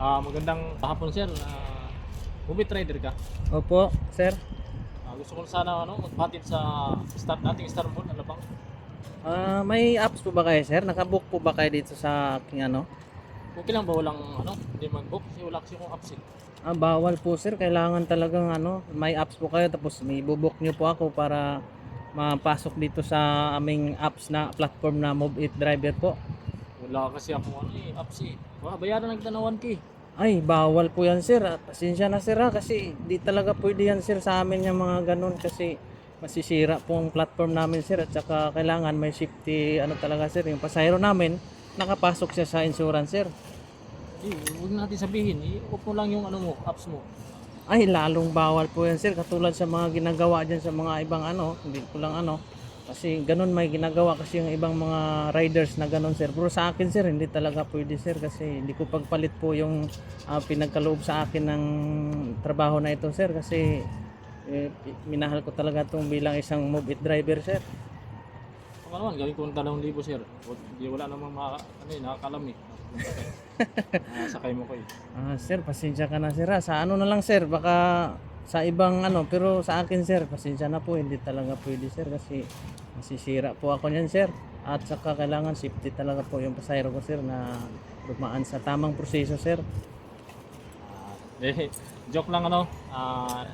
Ah, magandang hapon sir. Ah, movie trader ka. Opo, sir. Ah, gusto ko sana ano, magpatid sa start nating star mall, ano bang? Ah, may apps po ba kayo, sir? Nakabook po ba kayo dito sa aking ano? Okay lang ba walang ano, hindi mag-book kasi wala kasi akong apps eh. Ah, bawal po, sir. Kailangan talagang ano, may apps po kayo tapos may bubuk nyo po ako para mapasok dito sa aming apps na platform na Move It Driver po. Wala kasi ako ano eh, apps eh. Baka bayaran ng tanawan ki. Ay, bawal po yan, sir. At pasensya na, sir, ha? Kasi di talaga pwede yan, sir, sa amin yung mga ganun kasi masisira po ang platform namin, sir. At saka kailangan may safety, ano talaga, sir. Yung pasahero namin, nakapasok siya sa insurance, sir. Eh, huwag natin sabihin, i-off mo lang yung ano mo, apps mo. Ay, lalong bawal po yan, sir. Katulad sa mga ginagawa dyan sa mga ibang ano, hindi ko lang ano. Kasi ganun may ginagawa kasi yung ibang mga riders na ganun, sir. Pero sa akin, sir, hindi talaga pwede, sir. Kasi hindi ko pagpalit po yung ah, pinagkaloob sa akin ng trabaho na ito, sir. Kasi eh, minahal ko talaga itong bilang isang move it driver, sir. Kung ano man, gawin ko ng dalawang libo sir. Wag- Di wala namang maka, ano eh, nakakalam eh. Ah, sakay mo ko eh. Ah, sir, pasensya ka na, sir. ha. Sa ano na lang, sir. Baka sa ibang ano, pero sa akin, sir, pasensya na po. Hindi talaga pwede, sir. Kasi masisira po ako niyan, sir. At saka kailangan safety talaga po yung pasahero ko, sir, na dumaan sa tamang proseso, sir. Ah, eh, joke lang ano. Ah,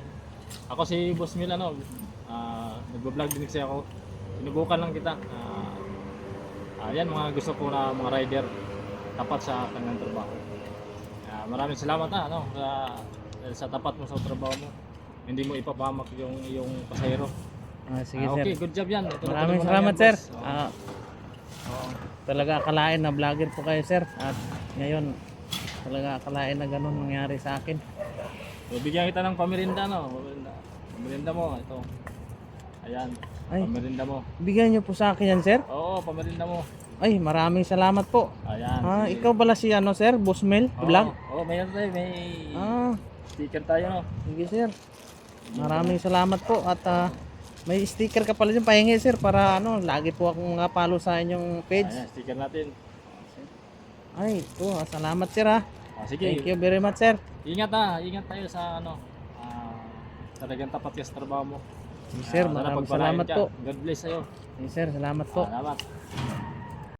ako si Boss Mil ano. Ah, nagbo-vlog din kasi ako. Sinubukan lang kita. Ah, ah, yan mga gusto ko na mga rider tapat sa kanilang trabaho. Ah, maraming salamat na ano sa, sa tapat mo sa trabaho mo. Hindi mo ipapahamak yung yung pasahero. Ah, sige, Ah, sir. okay, good job yan. Ito Maraming salamat, yan, sir. boss. Oo. Ah, talaga akalain na vlogger po kayo, sir. At ngayon, talaga akalain na ganun nangyari sa akin. So, bigyan kita ng pamirinda no. Pamirinda, pamirinda mo ito. Ayan. Ay. Pamirinda mo. Bigyan niyo po sa akin yan, sir. Oo, pamirinda mo. Ay, maraming salamat po. Ayan. Ah, sige. ikaw bala si ano, sir? Busmel? Oo, Vlog? Oo, mayroon tayo. May Ah, sticker tayo, no? sige sir. Maraming salamat po at ah, may sticker ka pala dyan pahingi sir para ano, lagi po akong mga follow sa inyong page. Ayan, sticker natin. Ay, ito, ah, salamat sir ah. Ah, sige, Thank you very much sir. ingat ha. Ingat tayo sa ano. ah, talagang tapat ka sa trabaho mo. Sir, Ah, sana maraming pagpalain salamat ka. po. God bless sa'yo. Sige, sir, salamat po. Salamat.